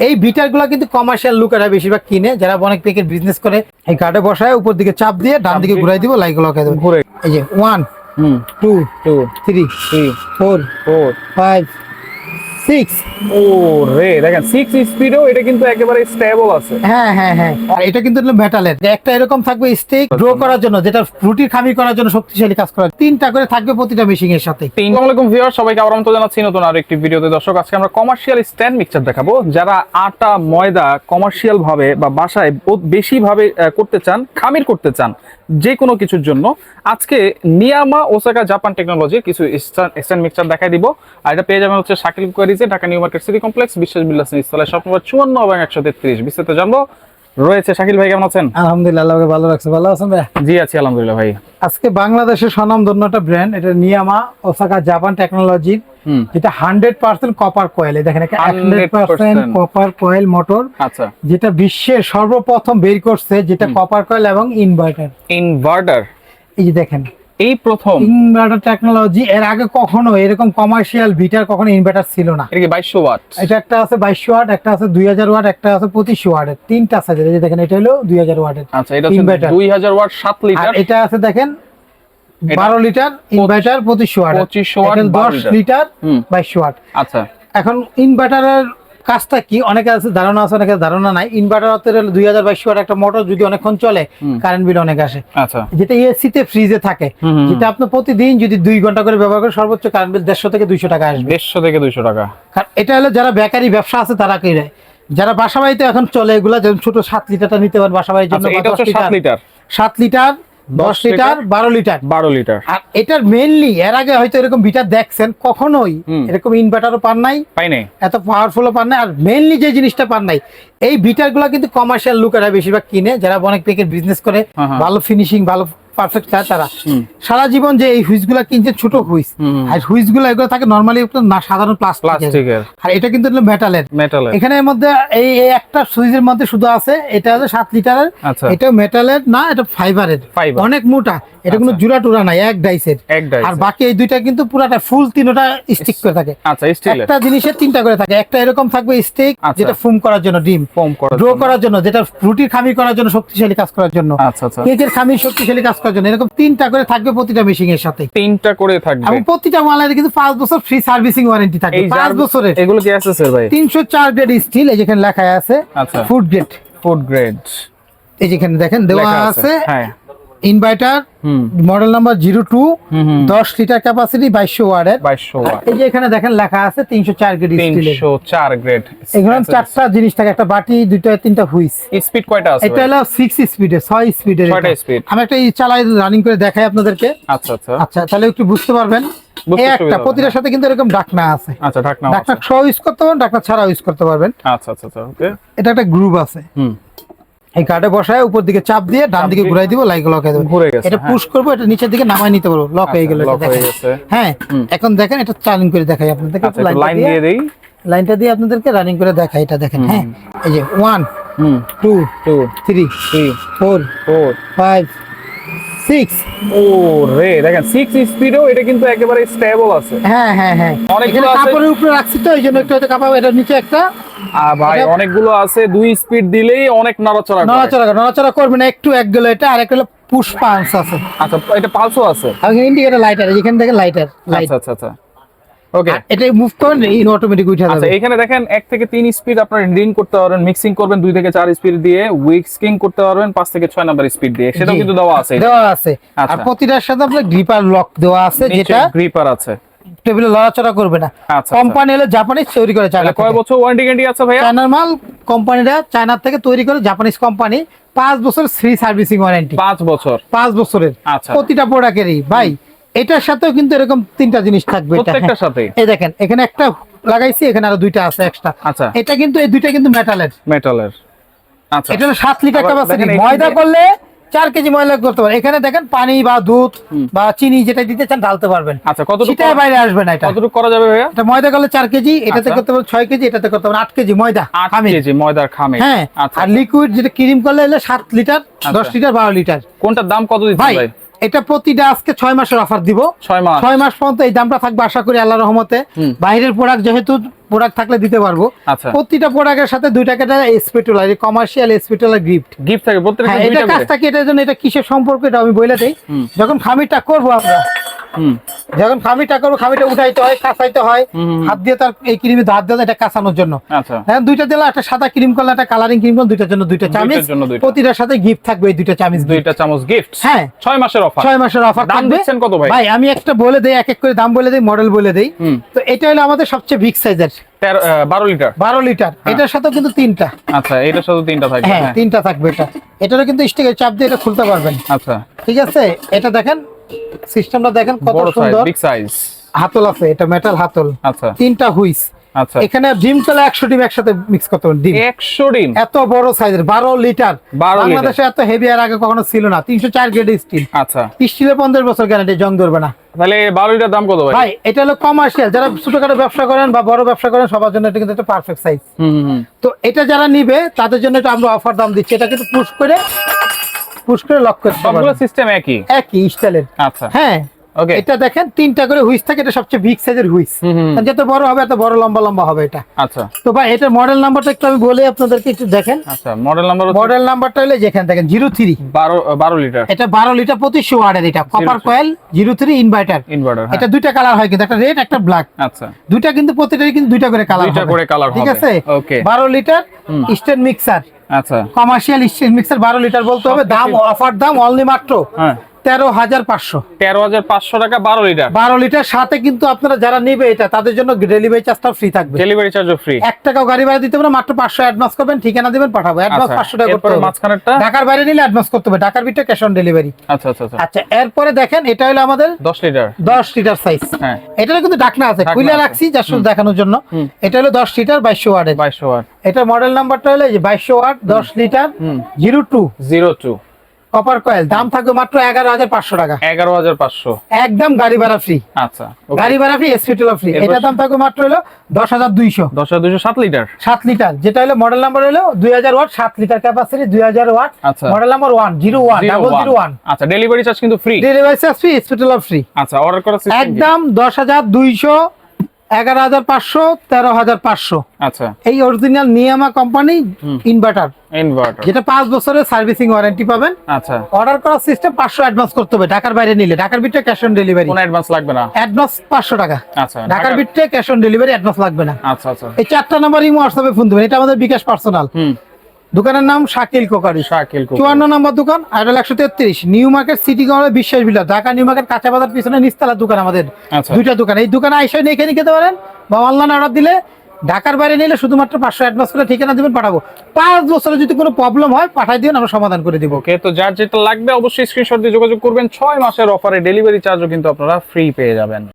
এই বিটারগুলা কিন্তু কমার্শিয়াল লোকেরা বেশিরভাগ কিনে যারা অনেক পেকের বিজনেস করে এই কার্ডে বসায় উপর দিকে চাপ দিয়ে ডান দিকে ঘুরাই দিব লাইক লকে দেবো। ঘুরে এই যে one two two three three four four five six ও রে দেখেন সিক্স স্পিডও এটা কিন্তু একেবারে স্টেবল আছে। হ্যাঁ হ্যাঁ হ্যাঁ। আর এটা কিন্তু মেটালের একটা এরকম থাকবে স্টেক গ্রো করার জন্য যেটা রুটির খামি করার জন্য শক্তিশালী কাজ করার তিনটা করে থাকবে প্রতিটা মেশিং এর সাথে। আসসালামু আলাইকুম ভিউয়ার সবাইকে আবার আমন্ত্রণ জানাচ্ছি নতুন আরও একটি ভিডিওতে। দর্শক আজকে আমরা কমার্শিয়াল স্ট্যান্ড মিক্সচার দেখাবো। যারা আটা ময়দা কমার্শিয়াল ভাবে বা বাসায় বেশি ভাবে আহ, করতে চান খামির করতে চান যে কোনো কিছুর জন্য আজকে নিয়ামা ওসাকা জাপান টেকনোলজির কিছু স্ট্যান্ড মিক্সচার দেখাই দিব। আর এটা পেয়ে যাবেন হচ্ছে Shakil কোয়ারিজে Dhaka new market city complex Biswas Billas ইনস্টলের shop number চুয়ান্ন এবং একশো তেত্রিশ। বিস্তারিত জানব। রয়েছে শাকিল ভাই কেমন আছেন? আলহামদুলিল্লাহ ভালো রাখছে। ভালো আছেন ভাই? জি আছি আলহামদুলিল্লাহ ভাই। আজকে বাংলাদেশের স্বনামধন্য একটা ব্র্যান্ড এটা নিয়ামা ওসাকা জাপান টেকনোলজির হুম। যেটা হান্ড্রেড পার্সেন্ট কপার কয়েল দেখেন hundred percent copper coil motor আচ্ছা। যেটা বিশ্বের সর্বপ্রথম বের করছে যেটা কপার কয়েল এবং ইনভার্টার ইনভার্টার এই যে দেখেন এই প্রথম। ইনভার্টার টেকনোলজি এর আগে কখনো এরকম কমার্শিয়াল ভিটার কখনো ইনভার্টার ছিল না। এটা কি বাইশশো ওয়াট? এটা একটা আছে বাইশশো ওয়াট একটা আছে দুই হাজার ওয়াট একটা আছে পঁচিশশো ওয়াটের তিনটা এই যে দেখেন এটা হলো দুই হাজার ওয়াটের আচ্ছা এটা হচ্ছে Inverter। দুই হাজার ওয়াট সাত আর লিটার। এটা আছে দেখেন এটা- বারো লিটার ইনভার্টার পঁচিশশো ওয়াট। 2500 watt, দশ 12 লিটার। লিটার হুম। বাইশশো ওয়াট। আচ্ছা। এখন ইনভার্টারের কাজটা কি? অনেকে আছে ধারণা আছে অনেকের ধারণা নাই। ইনভার্টার হতে দুই হাজার বাইশ ওয়াট একটা মোটর যদি অনেকক্ষণ চলে কারেন্ট বিল অনেক আসে। আচ্ছা। যেটা এসি তে ফ্রিজে থাকে। যেটা আপনি প্রতিদিন যদি দুই ঘণ্টা করে ব্যবহার করেন সর্বোচ্চ কারেন্ট বিল দেড়শো থেকে দুইশো টাকা আসবে। দেড়শো থেকে দুইশো টাকা। কারণ এটা হলো যারা বেকারি ব্যবসা আছে তারা কিনে। যারা বাসা বাড়িতে এখন চলে এগুলা যেমন ছোট সাত লিটারটা নিতে পারেন বাসা বাড়ির জন্য আচ্ছা সাত লিটার। সাত লিটার দশ দশ লিটার লিটার, বারো লিটার বারো লিটার আর এটার মেইনলি এর আগে হয়তো এরকম বিটা দেখছেন কখনোই। এরকম ইনভার্টারও পান নাই পাই নাই এত পাওয়ারফুলও পান নাই আর মেইনলি যে জিনিসটা পান নাই এই বিটারগুলো কিন্তু কমার্শিয়াল লোকেরা বেশিরভাগ কিনে যারা অনেক পেকের বিজনেস করে হ্যাঁ, হ্যাঁ। ভালো ফিনিশিং ভালো পারফেক্ট চায় তারা। সারা জীবন যে এই হুইসগুলা কিনছে ছোট হুইস আর হুইসগুলা এগুলো থাকে নর্মালি না সাধারণ প্লাস্টিক প্লাস্টিকের। আর এটা কিন্তু মেটালের মেটালের এখানে মধ্যে এই একটা সুইচের মধ্যে শুধু আছে এটা হচ্ছে সাত লিটারের আচ্ছা। এটা মেটালের না এটা ফাইবারের। অনেক মোটা এটা কোনো আচ্ছা। জুড়া টুরা নাই এক ডাইসের আর বাকি এই দুইটা কিন্তু পুরাটা ফুল তিনটা স্টিক করে থাকে। আচ্ছা একটা জিনিসের তিনটা করে থাকে একটা এরকম থাকবে স্টিক। যেটা ফুম করার জন্য ডিম। ফোম করার ড্রো জন্য। করার জন্য যেটা রুটির খামি করার জন্য শক্তিশালী কাজ করার জন্য। কেকের খামি শক্তিশালী কাজ জন্য। এরকম তিনটা করে থাকবে প্রতিটা মেশিং এর সাথে। তিনটা করে থাকবে। এবং প্রতিটা মালের কিন্তু পাঁচ বছর ফ্রি সার্ভিসিং ওয়ারেন্টি থাকবে। পাঁচ বছরের। এগুলো কি আছে স্যার ভাই? তিনশো চার গ্রেড স্টিল এই যেখানে লেখা আছে ফুড গ্রেড ফুড গ্রেড এই যেখানে দেখেন দেওয়া আছে। আছে। হ্যাঁ। Inverter model number zero two দশ লিটার ক্যাপাসিটি বাইশশো ওয়ার্ডের বাইশশো এই যে এখানে দেখেন লেখা আছে তিনশো চার গ্রেড তিনশো চার গ্রেড এখানে চারটা জিনিস থাকে একটা বাটি দুইটা তিনটা হুইস। স্পিড কয়টা আছে এটা হলো সিক্স স্পিডের ছয় ছয়টা speed। আমি একটা চালাই রানিং করে দেখাই আপনাদেরকে। আচ্ছা আচ্ছা। আচ্ছা তাহলে একটু বুঝতে পারবেন। একটা প্রতিটার সাথে কিন্তু এরকম ডাকনা আছে। আচ্ছা ঢাকনা ডাকনা সহ ইউজ করতে পারবেন ডাকনা ছাড়া ইউজ করতে পারবেন। আচ্ছা আচ্ছা আচ্ছা ওকে এটা একটা গ্রুপ আছে। হুম। এই কার্ডে বসায় উপর দিকে চাপ দিয়ে ডান দিকে ঘুরাই দিব লাইক লগাই দেবো। ঘুরে গেছে, এটা হ্যাঁ। পুশ করব এটা নিচের দিকে নামাই নিতে পারব লক হয়ে গেল আচ্ছা, হয়ে গেছে। হ্যাঁ এখন দেখেন এটা চালিং করে দেখাই আপনাদেরকে আচ্ছা লাইন দিয়ে- দিয়ে দেই। লাইনটা দিয়ে আপনাদেরকে রানিং করে দেখাই এটা দেখেন হ্যাঁ। এই যে ওয়ান হুম। Two two three three four four five six ও রে দেখেন সিক্স স্পিডও এটা কিন্তু একেবারে স্টেবল আছে। হ্যাঁ হ্যাঁ হ্যাঁ। অনেকগুলো আছে। কাপড়ের উপরে রাখছি তো এই জন্য একটু হয়তো কাপড় এটার নিচে একটা আর ভাই অনেকগুলো আছে দুই স্পিড দিলেই অনেক নড়াচড়া নড়াচড়া নড়াচড়া করবে না একটু এক গেলো এটা আর পুশ পাঞ্চ আছে। আচ্ছা এটা পালসও আছে? আর ইন্ডিকেটার লাইটার এখানে দেখেন লাইটার আচ্ছা আচ্ছা আচ্ছা। ওকে এটা মুভ করেন ইন অটোমেটিক উঠে আচ্ছা যাবে। এখানে দেখেন এক থেকে তিন স্পিড আপনার রিং করতে পারবেন মিক্সিং করবেন দুই থেকে চার স্পিড দিয়ে উইক্সকিং করতে পারবেন পাঁচ থেকে ছয় নাম্বার স্পিড দিয়ে। সেটাও কিন্তু দেওয়া আছে। দেওয়া আছে। আর আচ্ছা। প্রতিটার সাথে আপনার গ্রিপার লক দেওয়া আছে যেটা গ্রিপার আছে। টেবিলে লড়াচড়া করবে না। আচ্ছা, কোম্পানি হলো জাপানিজ তৈরি করে চায়না কয় বছর ওয়ারেন্টি গ্যারান্টি আছে ভাইয়া? চায়নার মাল কোম্পানিরা চায়নার থেকে তৈরি করে জাপানিজ কোম্পানি পাঁচ বছর ফ্রি সার্ভিসিং ওয়ারেন্টি পাঁচ বছর? পাঁচ বছরের। আচ্ছা। প্রতিটা প্রোডাক্টেরই ভাই এটার সাথেও কিন্তু এরকম তিনটা জিনিস থাকবে। প্রত্যেকটার। সাথে এই দেখেন এখানে একটা লাগাইছি এখানে আরও দুইটা আছে এক্সট্রা আচ্ছা। এটা কিন্তু এই দুইটা কিন্তু মেটালের মেটালের আচ্ছা। এটা হলো সাত লিটার আবার ক্যাপাসিটি ময়দা করলে চার কেজি ময়লা করতে পারেন। এখানে দেখেন পানি বা দুধ বা চিনি যেটা দিতে চান ঢালতে পারবেন। আচ্ছা কত সেটাই বাইরে আসবে না এটা। কতটুকু করা যাবে ভাইয়া? এটা ময়দা করলে চার কেজি এটাতে আচ্ছা। করতে পারবেন ছয় কেজি এটাতে করতে পারবেন আট কেজি ময়দা আট। কেজি ময়দার খামে হ্যাঁ আচ্ছা। আর লিকুইড যেটা ক্রিম করলে সাত লিটার আচ্ছা। দশ লিটার বারো লিটার। কোনটার দাম কত দিতে ভাই? এটা প্রতিটা আজকে ছয় মাসের অফার দিব। ছয় মাস। ছয় মাস পর্যন্ত এই দামটা থাকবে আশা করি আল্লাহ রহমতে। বাইরের প্রোডাক্ট যেহেতু প্রোডাক্ট থাকলে দিতে পারব। আচ্ছা। প্রতিটা প্রোডাক্টের সাথে দুই টাকাটা স্পেটুলার কমার্শিয়াল স্পেটুলার গিফট গিফট থাকে প্রত্যেকটা হ্যাঁ এটা কাজ থাকে এটার জন্য এটা কিসের সম্পর্ক এটা আমি বলে দেই। যখন খামিরটা করব আমরা যখন খামিরটা করব খামিরটা উঠাইতে হয় কাঁচাইতে হয়। হাত দিয়ে তার এই ক্রিমে হাত দিয়ে এটা কাঁচানোর জন্য। আচ্ছা। হ্যাঁ দুইটা দিলে একটা সাদা ক্রিম করলে একটা কালারিং ক্রিম করলে দুইটার জন্য দুইটা চামিচ। প্রতিটার সাথে গিফট থাকবে এই দুইটা চামিচ। দুইটা চামচ গিফট হ্যাঁ। ছয় মাসের অফার ছয় মাসের অফার দাম দিচ্ছেন কত ভাই? ভাই আমি একটা বলে দেই এক এক করে দাম বলে দেই মডেল বলে দেই। তো এটা হলো আমাদের সবচেয়ে বিগ সাইজের বারো লিটার বারো লিটার এটার সাথে কিন্তু তিনটা। আচ্ছা এটার সাথে তিনটা থাকবে হ্যাঁ হ্যাঁ। তিনটা থাকবে এটা। এটারও কিন্তু স্টিকের চাপ দিয়ে এটা খুলতে পারবেন। আচ্ছা। ঠিক আছে? এটা দেখেন সিস্টেমটা দেখেন কত সুন্দর। বিগ সাইজ হাতল আছে এটা মেটাল হাতল। আচ্ছা। তিনটা হুইস। আচ্ছা। এখানে ডিম কলা একশো ডিম একসাথে মিক্স করতে পারেন ডিম। একশো ডিম? এত বড় সাইজের বারো লিটার। 12 বাংলাদেশে এত হেভি আর আগে কখনো ছিল না। তিনশো চার গ্রেড স্টিল আচ্ছা। স্টিলের পঞ্চাশ বছর গ্যারান্টি জং ধরবে না। তাহলে বারো লিটার দাম কত ভাই? ভাই এটা হলো কমার্শিয়াল যারা ছোটখাটো ব্যবসা করেন বা বড় ব্যবসা করেন সবার জন্য এটা কিন্তু একটা পারফেক্ট সাইজ হুম তো এটা যারা নিবে তাদের জন্য এটা আমরা অফার দাম দিচ্ছি। এটা কিন্তু পুশ করে পুশ করে লক করতে সবগুলো সিস্টেম একই? একই স্টাইলের আচ্ছা। হ্যাঁ ওকে এটা দেখেন তিনটা করে হুইস থাকে এটা সবচেয়ে বিগ সাইজের হুইস যত বড় হবে এত বড় লম্বা লম্বা হবে এটা। আচ্ছা। তো ভাই এটার মডেল নাম্বারটা একটু আমি বলি আপনাদেরকে একটু দেখেন। আচ্ছা মডেল নাম্বার মডেল নাম্বারটা হলে যেখানে দেখেন জিরো থ্রি বারো বারো লিটার এটা বারো লিটার পঁচিশশো ওয়ার্ডের এটা। Copper coil zero three inverter inverter এটা দুইটা কালার হয় কিন্তু একটা রেড একটা ব্ল্যাক আচ্ছা। দুইটা কিন্তু প্রতিটারই কিন্তু দুইটা করে কালার দুইটা করে কালার ঠিক আছে? ওকে বারো লিটার স্টেন মিক্সার আচ্ছা। কমার্শিয়াল স্টিল মিক্সার বারো লিটার বলতে হবে। দাম অফার দাম অনলি মাত্র। হ্যাঁ। তেরো হাজার পাঁচশো। তেরো হাজার পাঁচশো টাকা বারো লিটার। বারো লিটার সাথে কিন্তু আপনারা যারা নিবে এটা তাদের জন্য ডেলিভারি চার্জটা ফ্রি থাকবে। ডেলিভারি চার্জও ফ্রি এক টাকাও গাড়ি ভাড়া দিতে হবে মাত্র পাঁচশো অ্যাডভান্স করবেন ঠিকানা দিবেন পাঠাবো। অ্যাডভান্স আচ্ছা পাঁচশো টাকা করতে এরপরে মাঝখানেরটা? ঢাকার বাইরে নিলে অ্যাডভান্স করতে হবে। ঢাকার ভিতরে ক্যাশ অন ডেলিভারি আচ্ছা আচ্ছা আচ্ছা। আচ্ছা এরপরে দেখেন এটা হলো আমাদের দশ লিটার। দশ লিটার সাইজ হ্যাঁ। এটারও কিন্তু ডাকনা আছে খুলে। রাখছি জাস্ট দেখানোর জন্য। এটা হলো দশ লিটার বাইশশো ওয়ার্ডের বাইশশো ওয়াট এটা মডেল নাম্বারটা হলো বাইশশো ওয়াট দশ litre zero two zero two copper coil দাম থাকবে মাত্র এগারো হাজার পাঁচশো টাকা। এগারো হাজার পাঁচশো। একদম গাড়ি ভাড়া ফ্রি আচ্ছা গাড়ি ভাড়া ফ্রি এসপিটুলা ফ্রি এটার দাম থাকবে মাত্র হলো দশ হাজার দুইশো। দশ হাজার দুইশো সাত লিটার সাত লিটার যেটা হলো মডেল নাম্বার হলো দুই হাজার ওয়াট সাত লিটার ক্যাপাসিটি দুই হাজার ওয়াট। আচ্ছা। Model number one zero one double zero one আচ্ছা ডেলিভারি চার্জ কিন্তু free delivery charge free spatula free আচ্ছা অর্ডার system একদম দশ হাজার দুইশো এগারো হাজার পাঁচশো তেরো হাজার পাঁচশো। আচ্ছা। এই অরিজিনাল নিয়ামা কোম্পানি ইনভার্টার ইনভার্টার যেটা পাঁচ বছরের সার্ভিসিং ওয়ারেন্টি পাবেন। আচ্ছা। অর্ডার করার সিস্টেম পাঁচশো অ্যাডভান্স করতে হবে ঢাকার বাইরে নিলে। ঢাকার ভিতরে ক্যাশ অন ডেলিভারি কোনো অ্যাডভান্স লাগবে না? অ্যাডভান্স পাঁচশো টাকা। আচ্ছা ঢাকার ভিতরে ক্যাশ অন ডেলিভারি অ্যাডভান্স লাগবে না। আচ্ছা আচ্ছা। এই চারটা নাম্বার ইমো হোয়াটসঅ্যাপে ফোন দেবেন এটা আমাদের বিকাশ পার্সোনাল হুম। দোকানের নাম শাকিল কোকারি। শাকিল চুয়ান্ন নম্বর দোকান আইডল একশো তেত্রিশ। নিউ মার্কেট সিটি বিশ্বাস বিলাস ঢাকা নিউ মার্কেট কাঁচা বাজার পিছনে নিস্তালা দোকান আমাদের। আচ্ছা। দুইটা দোকান। এই দোকানে আইসা নিয়ে খেতে পারেন। বা অনলাইন অর্ডার দিলে ঢাকার বাইরে নিলে শুধুমাত্র পাঁচশো অ্যাডভান্স করে ঠিকানা দেবেন, পাঠাবো। পাঁচ বছরে যদি কোনো প্রবলেম হয় পাঠাই দিবেন, আমরা সমাধান করে দিব। ওকে তো যার যেটা লাগবে, অবশ্যই স্ক্রিনশট দিয়ে যোগাযোগ করবেন। ছয় মাসের অফারে ডেলিভারি চার্জও কিন্তু আপনারা ফ্রি পেয়ে যাবেন।